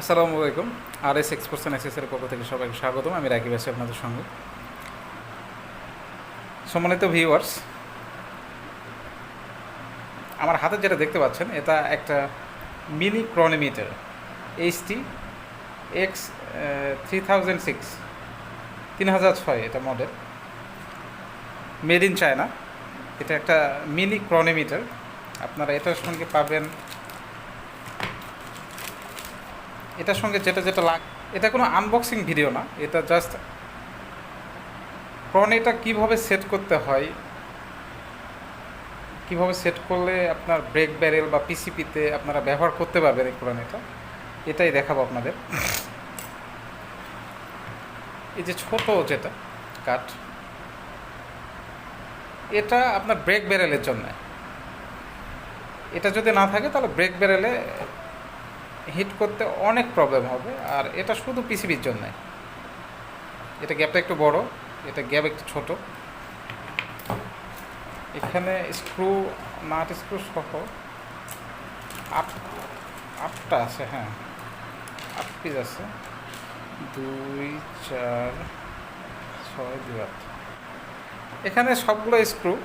আসসালামু আলাইকুম। আর এস এক্সপোর্টস এক্সেসের পক্ষ থেকে সবাইকে স্বাগতম। আমি রাকিব আছি আপনাদের সঙ্গে। সম্মানিত ভিউয়ার্স আমার হাতে যেটা দেখতে পাচ্ছেন, এটা একটা mini chronometer HT X three thousand six তিন হাজার ছয় এটা মডেল মেড ইন চায়না এটা একটা মিনি ক্রোনোমিটার আপনারা এটার সঙ্গে পাবেন এটার সঙ্গে যেটা যেটা লাগ, এটা কোনো আনবক্সিং ভিডিও না, এটা জাস্ট ক্রনেটা কীভাবে সেট করতে হয়, কীভাবে সেট করলে আপনার ব্রেক ব্যারেল বা পিসিপিতে আপনারা ব্যবহার করতে পারবেন এই ক্রনেটা এটাই দেখাবো আপনাদের। এই যে ছোট যেটা কাঠ, এটা আপনার ব্রেক ব্যারেলের জন্য। এটা যদি না থাকে তাহলে ব্রেক ব্যারেলে হিট করতে অনেক প্রবলেম হবে। আর এটা শুধু পিসিবির জন্য। এটা গ্যাপটা একটু বড়, এটা গ্যাপ একটু ছোট। এখানে স্ক্রু নাট স্ক্রু সহ আট, আটটা আছে হ্যাঁ। আট পিস আছে। দুই, চার, ছয়, দুই, আট। এখানে সবগুলো স্ক্রু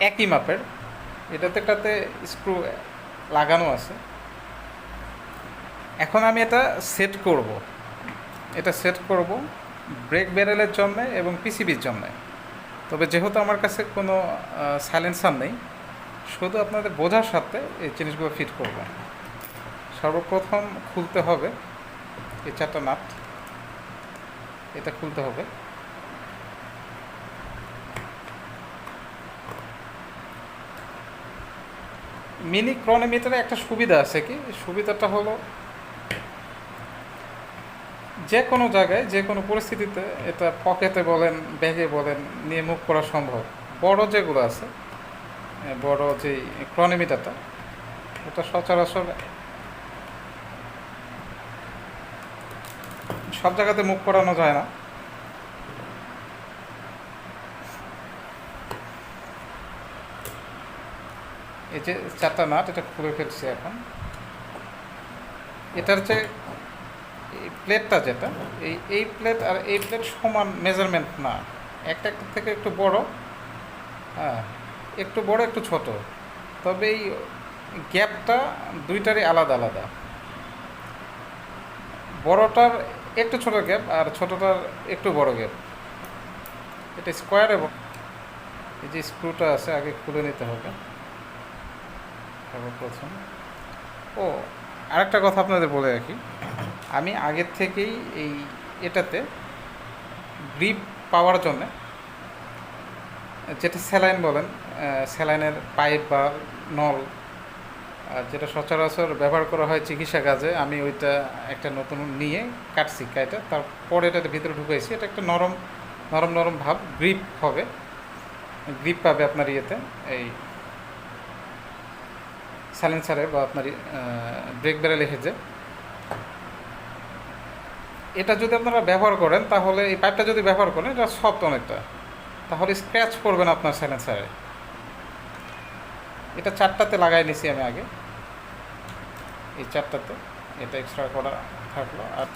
একই মাপের। এটাতে একটাতে স্ক্রু লাগানো আছে। এখন আমি এটা সেট করব। এটা সেট করব ব্রেক ব্যারেলের জন্য এবং পিসিবির জন্য। তবে যেহেতু আমার কাছে কোনো সাইলেন্সার নেই, শুধু আপনাদের বোঝার সাথে এই জিনিসগুলো ফিট করব। সর্বপ্রথম খুলতে হবে এই চারটা নাট। এটা খুলতে হবে। মিনি ক্রনোমিটারে একটা সুবিধা আছে কি? সুবিধাটা হলো যে কোনো জায়গায় যে কোনো পরিস্থিতিতে এটা পকেটে বলেন, ব্যাগে বলেন, নিয়ে মুখ করা সম্ভব। বড় যেগুলো আছে বড় যে ক্রোনোমিটারটা, ওটা সচরাচর সব জায়গাতে মুখ করানো যায় না। এই যে চারটা নাট, এটা খুলে ফেলছি এখন। এটার যে প্লেটটা যেটা, এই এই প্লেট আর এই প্লেট সমান মেজারমেন্ট না। একটা থেকে একটু বড় হ্যাঁ একটু বড়, একটু ছোট। তবে এই গ্যাপটা দুইটারই আলাদা আলাদা। বড়টার একটু ছোট গ্যাপ আর ছোটটার একটু বড় গ্যাপ এটা স্কোয়ার এবং এই যে স্ক্রুটা আছে, আগে খুলে নিতে হবে। সর্বপ্রথম। ও আরেকটা কথা আপনাদের বলে রাখি। আমি আগের থেকেই এই এটাতে গ্রিপ পাওয়ার জন্য যেটা স্যালাইন বলেন স্যালাইনের পাইপ বা নল যেটা সচরাচর ব্যবহার করা হয় চিকিৎসা কাজে, আমি ওইটা একটা নতুন নিয়ে কাটছি কাইটা, তারপরে এটাতে ভিতরে ঢুকেছি এটা একটা নরম নরম নরম ভাব গ্রিপ হবে। গ্রিপ পাবে আপনার ইয়েতে, এই সাইলেন্সারে বা আপনার ব্রেক ব্যারেলে হেজে এটা যদি আপনারা ব্যবহার করেন, তাহলে এই পাইপটা যদি ব্যবহার করেন, এটা সফট অনেকটা। তাহলে স্ক্র্যাচ পড়বে না আপনার সাইলেন্সারে এটা চারটাতে লাগাই নিছি আমি আগে। এই চারটাতে, এটা এক্সট্রা করা থাকল। আর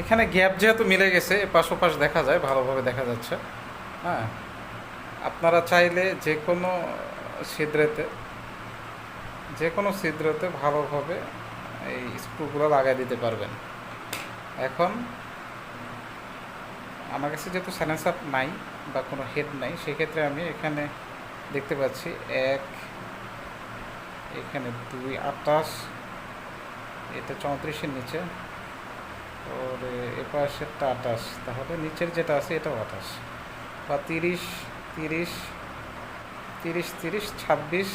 এখানে গ্যাপ যেহেতু মিলে গেছে এপাশ ওপাশ দেখা যায়, ভালোভাবে দেখা যাচ্ছে। হ্যাঁ আপনারা চাইলে যে কোনো ছিদ্রেতে যে কোনো ছিদ্রতে ভালোভাবে এই স্ক্রুগুলো লাগাই দিতে পারবেন। এখন, আমার কাছে যেহেতু স্যালেন্সার নাই বা কোনো হেড নাই, সেক্ষেত্রে আমি এখানে দেখতে পাচ্ছি এক, এখানে দুই আটাশ এটা চৌত্রিশের নিচে। ওর এপাশেরটা আটাশ তাহলে নিচের যেটা আছে, এটাও আটাশ বা তিরিশ তিরিশ তিরিশ তিরিশ, ছাব্বিশ,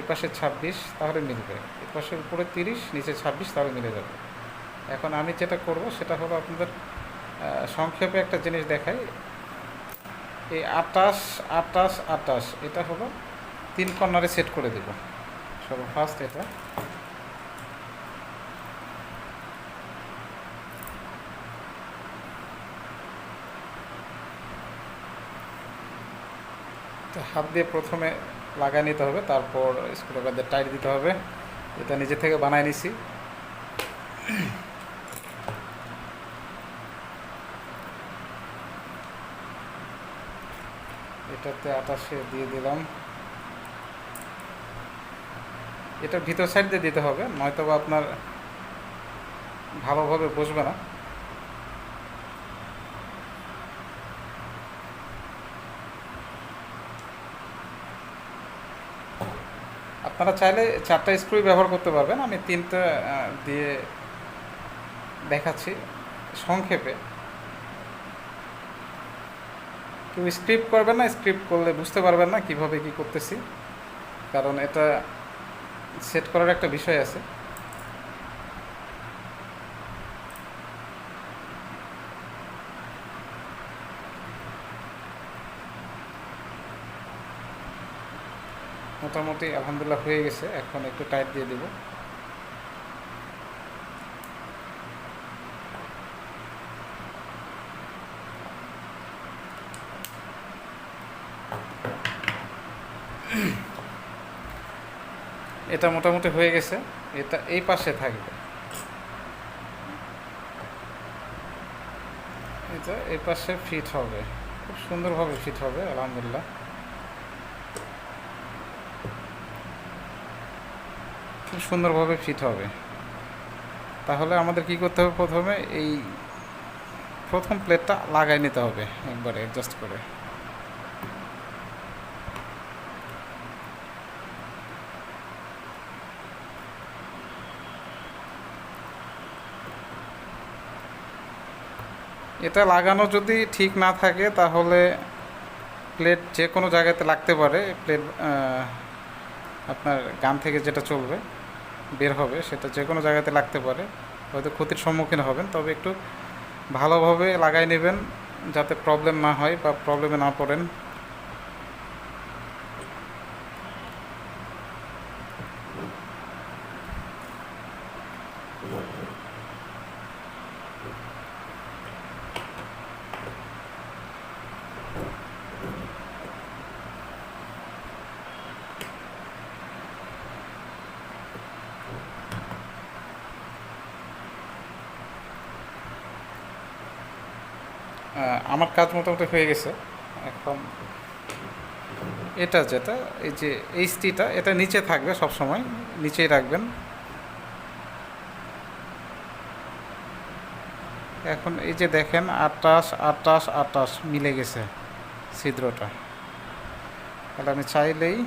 এপাশে ছাব্বিশ, তাহলে মিলবে। এপাশের উপরে তিরিশ, নিচে ছাব্বিশ, তাহলে মিলে যাবে। এখন আমি যেটা করব, সেটা হলো আপনাদের সংক্ষেপে একটা জিনিস দেখাই। এই আটাশ আটাশ আটাশ এটা হলো তিন কর্নারে সেট করে দেব। ফার্স্ট এটা। তো হাত দিয়ে প্রথমে লাগাই নিতে হবে, তারপর স্ক্রুড্রাইভার দিয়ে টাইট দিতে হবে। এটা নিজে থেকে বানাই নিছি। এটাতে আটাশে দিয়ে দিলাম। এটা ভিতর সাইড দিয়ে দিতে হবে নয়তো বা আপনার ভালোভাবে বসবে না। আপনারা চাইলে চারটা স্ক্রুই ব্যবহার করতে পারবেন। আমি তিনটা দিয়ে দেখাচ্ছি সংক্ষেপে। কেউ স্ক্রিপ্ট করবেন না স্ক্রিপ্ট করলে বুঝতে পারবেন না কীভাবে কি করতেছি। কারণ এটা সেট করার একটা বিষয় আছে। মোটামুটি আলহামদুলিল্লাহ হয়ে গেছে। এখন একটু টাইট দিয়ে দিব। এটা মোটামুটি হয়ে গেছে। এটা এই পাশে থাকবে। এটা এই পাশে ফিট হবে। খুব সুন্দরভাবে ফিট হবে, আলহামদুলিল্লাহ। সুন্দরভাবে ফিট হবে। তাহলে আমাদের কি করতে হবে প্রথমে? এই প্রথম প্লেটটা লাগাই নিতে হবে একবারে অ্যাডজাস্ট করে। এটা লাগানো যদি ঠিক না থাকে, তাহলে প্লেট যে কোনো জায়গাতে লাগতে পারে। প্লেট আপনার গান থেকে যেটা চলবে। বের হবে, সেটা যে কোনো জায়গাতে লাগতে পারে। হয়তো ক্ষতির সম্মুখীন হবেন, তবে একটু ভালোভাবে লাগাই নেবেন যাতে প্রবলেম না হয় বা প্রবলেমে না পড়েন। আমার কাজ মোটামুটি হয়ে গেছে। এখন এটা যেটা, এই যে এইচটিটা, এটা নিচে থাকবে সব সময় নিচেই রাখবেন। এখন এই যে দেখেন, আটাশ আটাশ আটাশ মিলে গেছে ছিদ্রটা। তাহলে আমি চাইলেই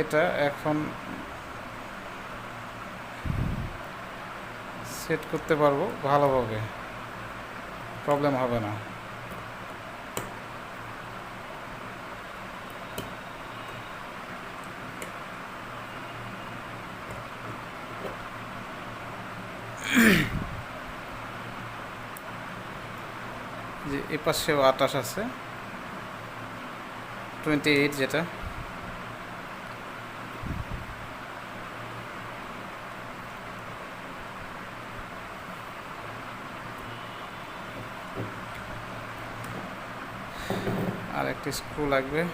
এটা এখন সেট করতে পারব ভালোভাবে। প্রবলেম হবে না। এ পাশেও আটাশ আছে। টোয়েন্টি এইট যেটা। আর একটি স্ক্রু লাগবে।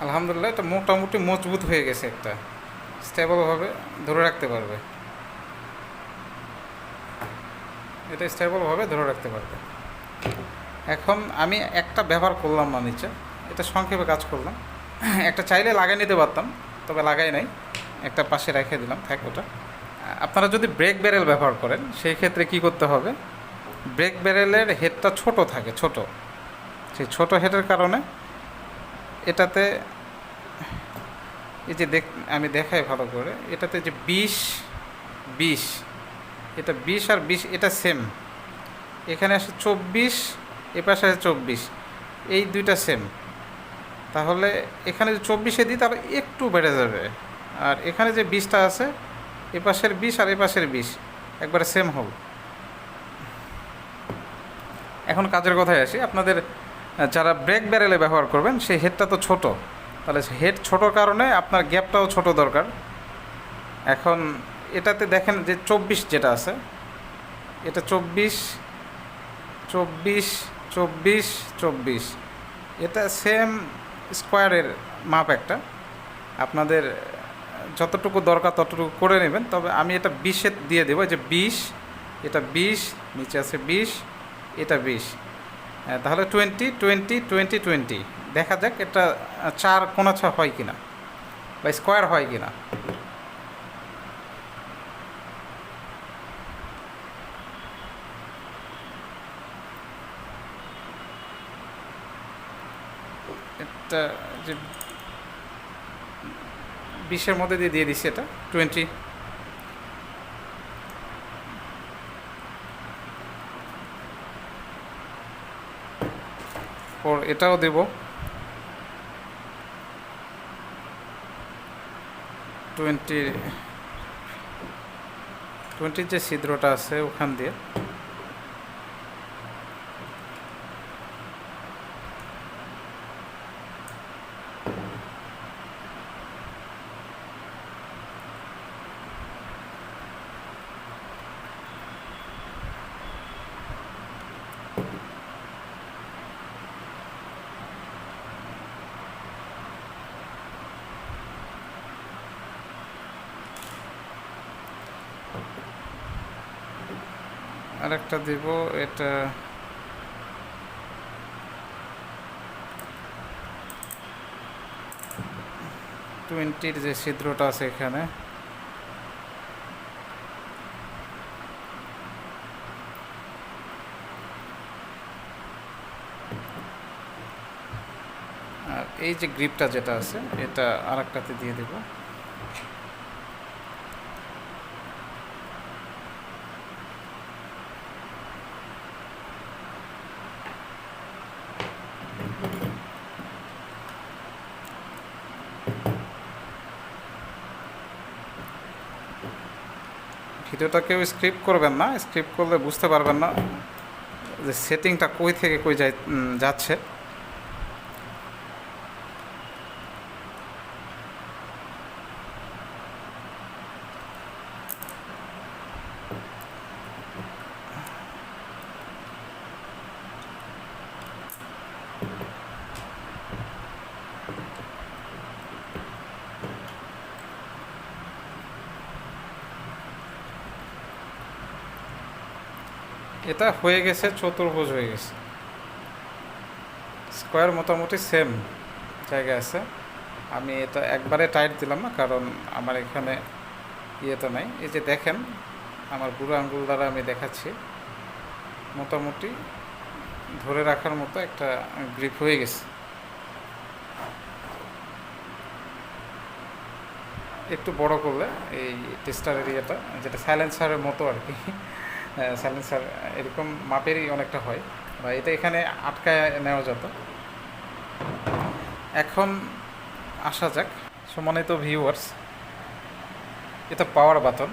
আলহামদুলিল্লাহ, এটা মোটামুটি মজবুত হয়ে গেছে একটা। স্টেবলভাবে ধরে রাখতে পারবে। এটা স্টেবলভাবে ধরে রাখতে পারবে। এখন আমি একটা ব্যবহার করলাম না নিচে। এটা সংক্ষেপে কাজ করলাম। একটা চাইলে লাগাই নিতে পারতাম, তবে লাগাই নাই। একটা পাশে রেখে দিলাম, থাক ওটা। আপনারা যদি ব্রেক ব্যারেল ব্যবহার করেন, সেই ক্ষেত্রে কি করতে হবে? ব্রেক ব্যারেলের হেডটা ছোট থাকে, ছোট। সেই ছোট হেডের কারণে এটাতে, এই যে দেখ, আমি দেখাই ভালো করে, এটাতে যে বিশ বিশ, এটা বিশ আর বিশ, এটা সেম এখানে আসে চব্বিশ এ পাশে আছে চব্বিশ। এই দুইটা সেম তাহলে এখানে যে চব্বিশে দিই, তাহলে একটু বেড়ে যাবে। আর এখানে যে বিশটা আছে, এ পাশের বিশ আর এ পাশের বিশ, একবারে সেম হোক এখন কাজের কথায় আসি। আপনাদের যারা ব্রেক ব্যারেলে ব্যবহার করবেন, সেই হেডটা তো ছোট। তাহলে হেড ছোট কারণে আপনার গ্যাপটাও ছোট দরকার। এখন এটাতে দেখেন যে চব্বিশ যেটা আছে, এটা চব্বিশ চব্বিশ চব্বিশ চব্বিশ। এটা সেম স্কোয়ারের মাপ একটা। আপনাদের যতটুকু দরকার ততটুকু করে নেবেন। তবে আমি এটা বিশে দিয়ে দেবো যে বিশ, এটা বিশ, নিচে আছে বিশ, এটা বিশ। তাহলে টোয়েন্টি টোয়েন্টি টোয়েন্টি টোয়েন্টি দেখা যাক এটা চার কোনাছা হয় কি না বা স্কোয়ার হয় কি না এটা যে বিশের মধ্যে দিয়ে দিয়ে দিচ্ছি এটা টোয়েন্টি পর এটাও দেব। টোয়েন্টি টোয়েন্টির যে ছিদ্রটা আছে ওখান দিয়ে। আরেকটা দিব, এটা টোয়েন্টির যে ছিদ্রটা আছে এখানে। আর এই যে গ্রিপটা যেটা আছে, এটা আরেকটাতে দিয়ে দেবো। ভিডিওটা কেউ স্ক্রিপ্ট করবেন না স্ক্রিপ্ট করলে বুঝতে পারবেন না যে সেটিংটা কই থেকে কই যাচ্ছে। এটা হয়ে গেছে, চতুর্ভুজ হয়ে গেছে। স্কোয়ার মোটামুটি সেম জায়গায় আছে। আমি এটা একবারে টাইট দিলাম না, কারণ আমার এখানে ইয়ে তো নাই। এই যে দেখেন, আমার বুড়ো আঙ্গুল দ্বারা আমি দেখাচ্ছি। মোটামুটি ধরে রাখার মতো একটা গ্রিপ হয়ে গেছে। একটু বড় করলে এই টেস্টার এরিয়াটা যেটা সাইলেন্সারের মতো আর কি। সাইলেন্সার এরকম মাপেরই অনেকটা হয়। বা এটা এখানে আটকায় নেওয়া যেত। এখন আসা যাক। সম্মানিত ভিউয়ার্স এটা পাওয়ার বাটন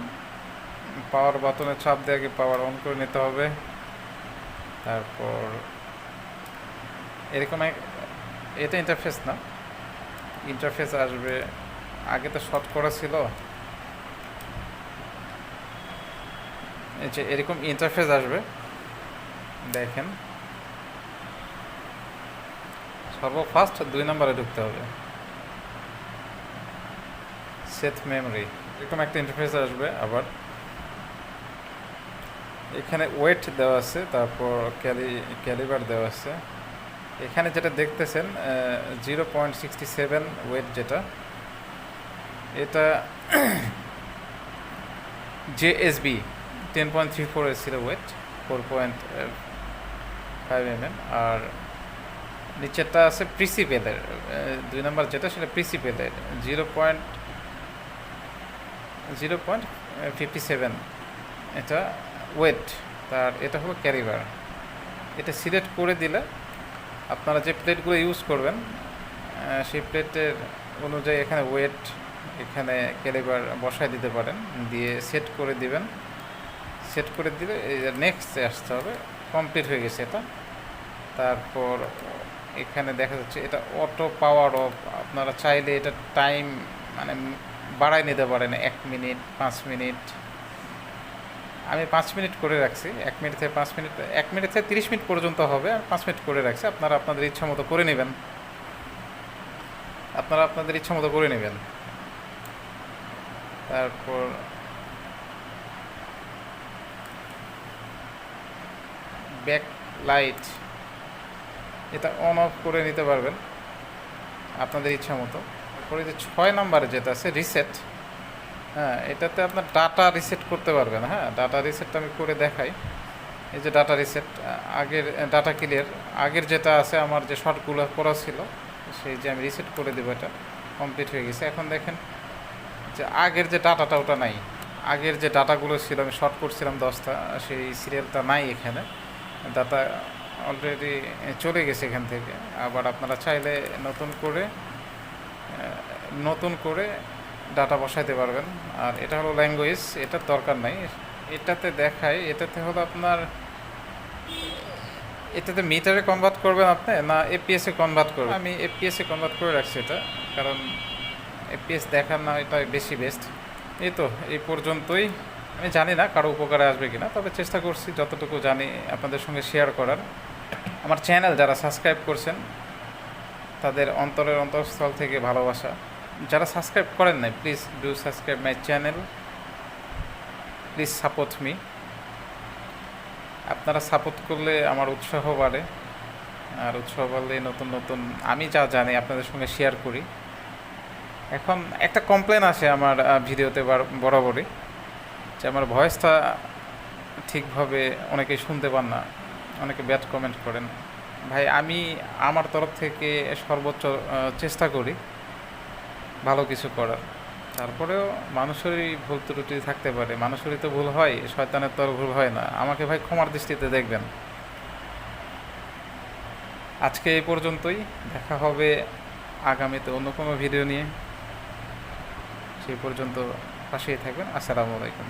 পাওয়ার বাটনে চাপ দিয়ে আগে পাওয়ার অন করে নিতে হবে। তারপর এরকম এক, এটা ইন্টারফেস না। ইন্টারফেস আসবে, আগে তো শর্ট করা ছিল। যে এরকম ইন্টারফেস আসবে। দেখেন। সর্বফার্স্ট দুই নম্বরে ঢুকতে হবে। সেথ মেমরি এরকম একটা ইন্টারফেস আসবে আবার। এখানে ওয়েট দেওয়া আছে, তারপর ক্যালি ক্যালিবার দেওয়া আছে। এখানে যেটা দেখতেছেন zero point sixty seven weight যেটা, এটা JSB ten point three four ছিল weight four point five M M আর নিচেরটা আছে প্রিসিপেলের দুই নম্বর যেটা সেটা প্রিসিপেলের zero point zero point fifty seven এটা ওয়েট তার এটা হলো ক্যারিবার এটা সিলেক্ট করে দিলে আপনারা যে প্লেটগুলো ইউজ করবেন সেই প্লেটের অনুযায়ী এখানে ওয়েট এখানে ক্যালিবার বসায় দিতে পারেন, দিয়ে সেট করে দিবেন সেট করে দিলে নেক্সটে আসতে হবে কমপ্লিট হয়ে গেছে এটা। তারপর এখানে দেখা যাচ্ছে এটা অটো পাওয়ার অফ আপনারা চাইলে এটা টাইম মানে বাড়ায় নিতে পারেন, এক মিনিট পাঁচ মিনিট আমি পাঁচ মিনিট করে রাখছি, এক মিনিট থেকে পাঁচ মিনিট এক মিনিট থেকে তিরিশ মিনিট পর্যন্ত হবে, আর পাঁচ মিনিট করে রাখছি, আপনারা আপনাদের ইচ্ছা মতো করে নেবেন। আপনারা আপনাদের ইচ্ছা মতো করে নেবেন। তারপর ব্যাক লাইট এটা অন অফ করে নিতে পারবেন, আপনাদের ইচ্ছা মতো। তারপরে যে ছয় নাম্বারে যেটা আছে রিসেট হ্যাঁ এটাতে আপনার ডাটা রিসেট করতে পারবেন হ্যাঁ ডাটা রিসেটটা আমি করে দেখাই। এই যে ডাটা রিসেট আগের ডাটা ক্লিয়ার আগের যেটা আছে, আমার যে শর্টগুলো করা ছিল, সেই যে আমি রিসেট করে দেবো এটা কমপ্লিট হয়ে গেছে। এখন দেখেন যে আগের যে ডাটাটা ওটা নাই। আগের যে ডাটাগুলো ছিল, আমি শর্ট করছিলাম দশটা, সেই সিরিয়ালটা নাই এখানে। ডাটা অলরেডি চলে গেছে এখান থেকে। আবার আপনারা চাইলে নতুন করে নতুন করে ডাটা বসাইতে পারবেন। আর এটা হলো ল্যাঙ্গুয়েজ এটার দরকার নাই। এটাতে দেখায় এটাতে হলো আপনার, এটাতে মিটারে কনভার্ট করবেন আপনি, না এপিএসে কনভার্ট করবেন? আমি এপিএসে কনভার্ট করে রাখছি এটা, কারণ এপিএস দেখার না এটা বেশি বেস্ট এই তো, এই পর্যন্তই। আমি জানি না কারও উপকারে আসবে কিনা, তবে চেষ্টা করছি যতটুকু জানি আপনাদের সঙ্গে শেয়ার করার। আমার চ্যানেল যারা সাবস্ক্রাইব করছেন, তাদের অন্তরের অন্তঃস্থল থেকে ভালোবাসা। যারা সাবস্ক্রাইব করেন নাই please do subscribe my channel please support me আপনারা সাপোর্ট করলে আমার উৎসাহ বাড়ে, আর উৎসাহ বাড়লে নতুন নতুন আমি যা জানি আপনাদের সঙ্গে শেয়ার করি। এখন একটা কমপ্লেন আসে আমার ভিডিওতে বার- বরাবরই। যে আমার ভয়েসটা ঠিকভাবে অনেকেই শুনতে পান না, অনেকে ব্যাড কমেন্ট করেন। ভাই, আমি আমার তরফ থেকে সর্বোচ্চ চেষ্টা করি ভালো কিছু করার। তারপরেও মানুষেরই ভুল ত্রুটি থাকতে পারে। মানুষেরই তো ভুল হয়, শয়তানের তো ভুল হয় না। আমাকে ভাই ক্ষমার দৃষ্টিতে দেখবেন। আজকে এই পর্যন্তই। দেখা হবে আগামীতে অন্য কোনো ভিডিও নিয়ে। সেই পর্যন্ত পাশেই থাকবেন। আসসালামু আলাইকুম।